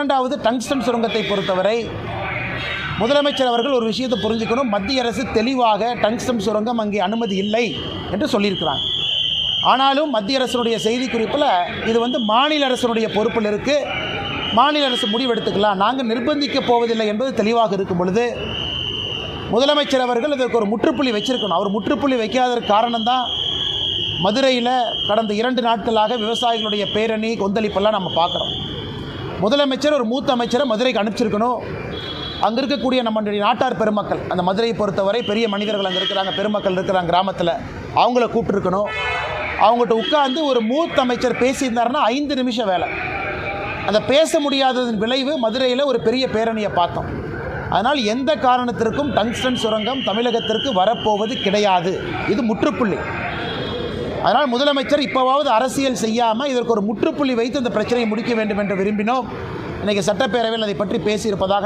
இரண்டாவது டங்ஸ்டன் சுரங்கத்தை பொறுத்தவரை முதலமைச்சர் அவர்கள் ஒரு விஷயத்தை புரிஞ்சுக்கணும். மத்திய அரசு தெளிவாக டங்ஸ்டன் சுரங்கம் அங்கே அனுமதி இல்லை என்று சொல்லியிருக்கிறாங்க ஆனாலும் மத்திய அரசனுடைய செய்திக்குறிப்பில் இது வந்து மாநில அரசனுடைய பொறுப்பில் இருக்குது மாநில அரசு முடிவெடுத்துக்கலாம் நாங்கள் நிர்பந்திக்க போவதில்லை என்பது தெளிவாக இருக்கும் பொழுது முதலமைச்சர் அவர்கள் இதற்கு ஒரு முற்றுப்புள்ளி வச்சிருக்கணும். அவர் முற்றுப்புள்ளி வைக்காததற்கு காரணம்தான் மதுரையில் கடந்த இரண்டு நாட்களாக விவசாயிகளுடைய பேரணி கொந்தளிப்பெல்லாம் நம்ம பார்க்குறோம். முதலமைச்சர் ஒரு மூத்த அமைச்சரை மதுரைக்கு அனுப்பிச்சிருக்கணும். அங்கே இருக்கக்கூடிய நம்மளுடைய நாட்டார் பெருமக்கள் அந்த மதுரையை பொறுத்தவரை பெரிய மனிதர்கள் அங்கே இருக்கிறாங்க பெருமக்கள் இருக்கிறாங்க கிராமத்தில் அவங்கள கூப்பிட்டுருக்கணும். அவங்ககிட்ட உட்காந்து ஒரு மூத்த அமைச்சர் பேசியிருந்தாருன்னா ஐந்து நிமிஷம் வேலை. அந்த பேச முடியாததன் விளைவு மதுரையில் ஒரு பெரிய பேரணியை பார்த்தோம். அதனால் எந்த காரணத்திற்கும் டங்ஸ்டன் சுரங்கம் தமிழகத்திற்கு வரப்போவது கிடையாது. இது முற்றுப்புள்ளி. அதனால் முதலமைச்சர் இப்போவாவது அரசியல் செய்யாமல் இதற்கு ஒரு முற்றுப்புள்ளி வைத்து இந்த பிரச்சனையை முடிக்க வேண்டும் என்று விரும்பினோம். இன்றைக்கி சட்டப்பேரவையில் அதை பற்றி பேசியிருப்பதாக